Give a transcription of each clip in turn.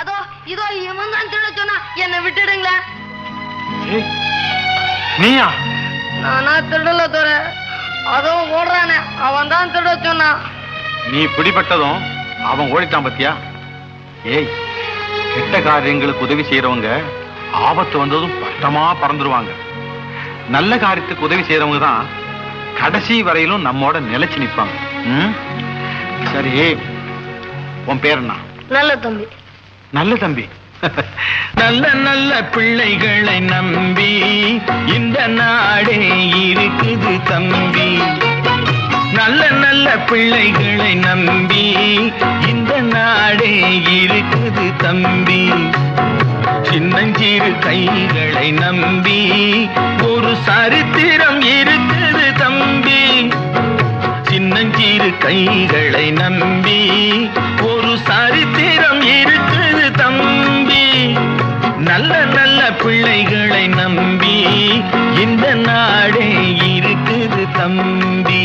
அதோ இதோ இவன் தான் திருட சொன்னா என்னை விட்டுடுங்களேன் நீயா? நானா திருடல துற? அதுவும் ஓடுறானே அவன் தான் திருட சொன்னான் நீ பிடிபட்டதும் அவன் ஓடிட்டான் பத்தியா? ஏய் கெட்ட காரியங்களுக்கு உதவி செய்யறவங்க ஆபத்து வந்ததும் பட்டமா பறந்துருவாங்க. நல்ல காரியத்துக்கு உதவி செய்யறவங்க தான் கடைசி வரையிலும் நம்மோட நிலைச்சு நிப்பாங்க. ம்? சரி உன் பேர் என்ன? நல்ல தம்பி. நல்ல தம்பி. நல்ல நல்ல பிள்ளைகளை நம்பி இந்த நாடே இருக்குது தம்பி. நல்ல நல்ல பிள்ளைகளை நம்பி இந்த நாடே இருக்குது தம்பி. சின்னஞ்சிறு கைகளை நம்பி ஒரு சரித்திரம் இருக்குது தம்பி. சின்னஞ்சிறு கைகளை நம்பி பிள்ளைகளை நம்பி இந்த நாடே இருக்குது தம்பி.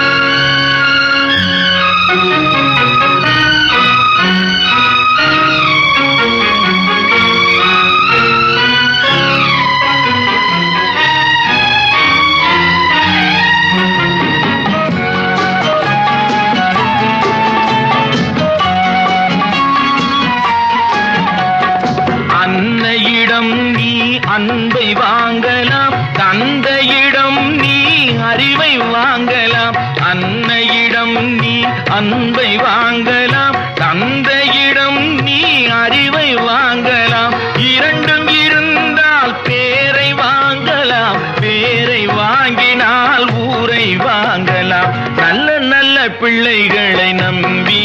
தந்தையிடம் நீ அறிவை வாங்கலாம். இரண்டும் இருந்தால் பேரை வாங்கலாம். பேரை வாங்கினால் ஊரை வாங்கலாம். நல்ல நல்ல பிள்ளைகளை நம்பி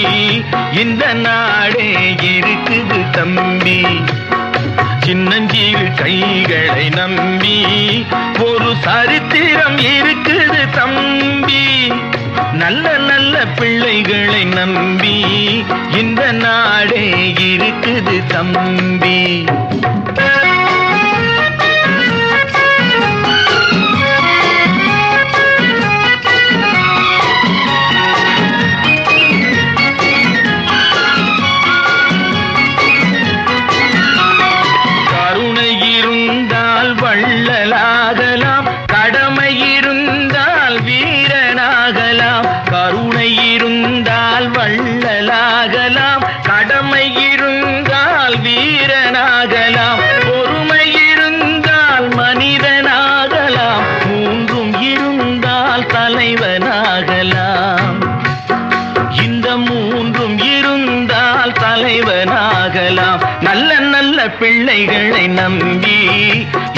இந்த நாடே இருக்குது தம்பி. சின்னஞ்சீவு கைகளை நம்பி ஒரு சரித்திரம் இருக்குது தம்பி. நல்ல நல்ல பிள்ளைகளை நம்பி இந்த நாடே இருக்குது தம்பி. வீரனாகலாம். பொறுமை இருந்தால் மனிதனாகலாம். மூன்றும் இருந்தால் தலைவனாகலாம். இந்த மூன்றும் இருந்தால் தலைவனாகலாம். நல்ல நல்ல பிள்ளைகளை நம்பி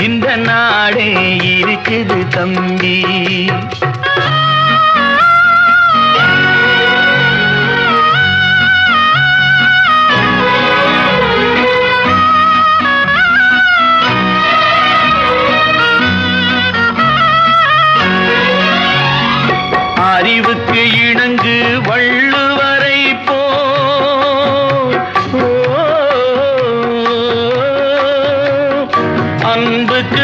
இந்த நாடே இருக்குது தம்பி. அன்புக்கு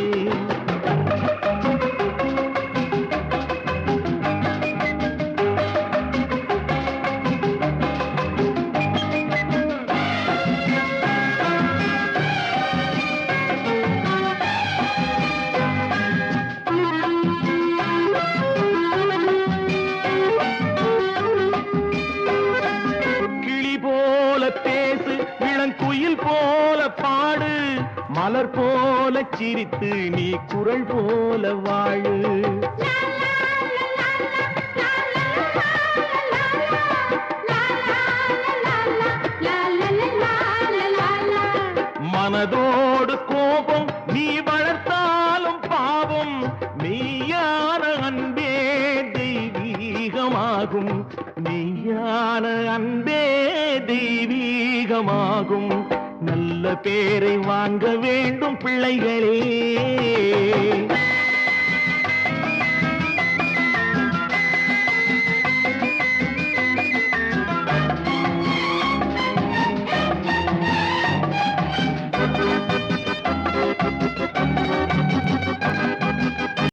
மலர் போல சிரித்து நீ குரல் போல வாழு. மனதோடு கோபம் நீ வளர்த்தாலும் பாவம் மெய்யான அன்பே தெய்வீகமாகும். மெய்யான அன்பே தெய்வீகமாகும். நல்ல பேரை வாங்க வேண்டும் பிள்ளைகளே.